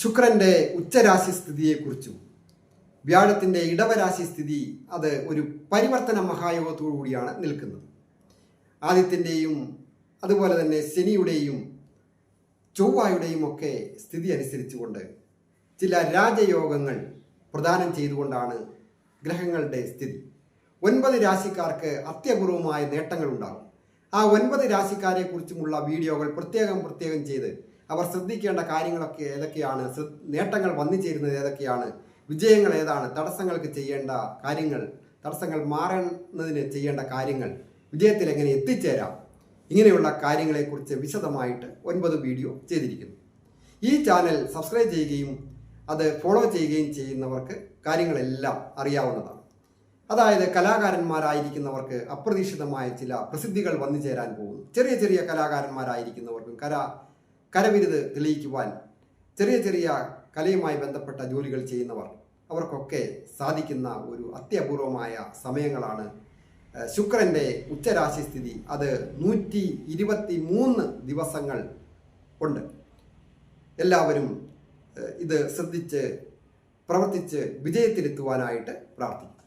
ശുക്രന്റെ ഉച്ചരാശി സ്ഥിതിയെക്കുറിച്ചും വ്യാഴത്തിന്റെ ഇടവരാശി സ്ഥിതി അത് ഒരു പരിവർത്തന മഹായോഗത്തോടു കൂടിയാണ് നിൽക്കുന്നത്. ആദിത്യന്റെയും അതുപോലെ തന്നെ ശനിയുടെയും ചൊവ്വായുടെയും ഒക്കെ സ്ഥിതി അനുസരിച്ചുകൊണ്ട് ചില രാജയോഗങ്ങൾ പ്രദാനം ചെയ്തുകൊണ്ടാണ് ഗ്രഹങ്ങളുടെ സ്ഥിതി. ഒൻപത് രാശിക്കാർക്ക് അത്യപൂർവമായ നേട്ടങ്ങൾ ഉണ്ടാകും ആ ഒൻപത് രാശിക്കാരെ കുറിച്ചുമുള്ള വീഡിയോകൾ പ്രത്യേകം പ്രത്യേകം ചെയ്ത് അവർ ശ്രദ്ധിക്കേണ്ട കാര്യങ്ങളൊക്കെ ഏതൊക്കെയാണ്? നേട്ടങ്ങൾ വന്നു ചേരുന്നത് ഏതൊക്കെയാണ്? വിജയങ്ങൾ ഏതാണ്? തടസ്സങ്ങൾക്ക് ചെയ്യേണ്ട കാര്യങ്ങൾ തടസ്സങ്ങൾ മാറുന്നതിന് ചെയ്യേണ്ട കാര്യങ്ങൾ വിജയത്തിൽ എങ്ങനെ എത്തിച്ചേരാം? ഇങ്ങനെയുള്ള കാര്യങ്ങളെക്കുറിച്ച് വിശദമായിട്ട് ഒൻപത് വീഡിയോ ചെയ്തിരിക്കുന്നു. ഈ ചാനൽ സബ്സ്ക്രൈബ് ചെയ്യുകയും അത് ഫോളോ ചെയ്യുകയും ചെയ്യുന്നവർക്ക് കാര്യങ്ങളെല്ലാം അറിയാവുന്നതാണ്. അതായത് കലാകാരന്മാരായിരിക്കുന്നവർക്ക് അപ്രതീക്ഷിതമായ ചില പ്രസിദ്ധികൾ വന്നു ചേരാൻ പോകുന്നു. ചെറിയ ചെറിയ കലാകാരന്മാരായിരിക്കുന്നവർക്കും കല കരവിരുത് തെളിയിക്കുവാൻ ചെറിയ ചെറിയ കലയുമായി ബന്ധപ്പെട്ട ജോലികൾ ചെയ്യുന്നവർ അവർക്കൊക്കെ സാധിക്കുന്ന ഒരു അത്യപൂർവമായ സമയങ്ങളാണ്. ശുക്രന്റെ ഉച്ചരാശി സ്ഥിതി അത് നൂറ്റി ഇരുപത്തി മൂന്ന് ദിവസങ്ങൾ ഉണ്ട്. എല്ലാവരും ഇത് ശ്രദ്ധിച്ച് പ്രവർത്തിച്ച് വിജയത്തിലെത്തുവാനായിട്ട് പ്രാർത്ഥിക്കും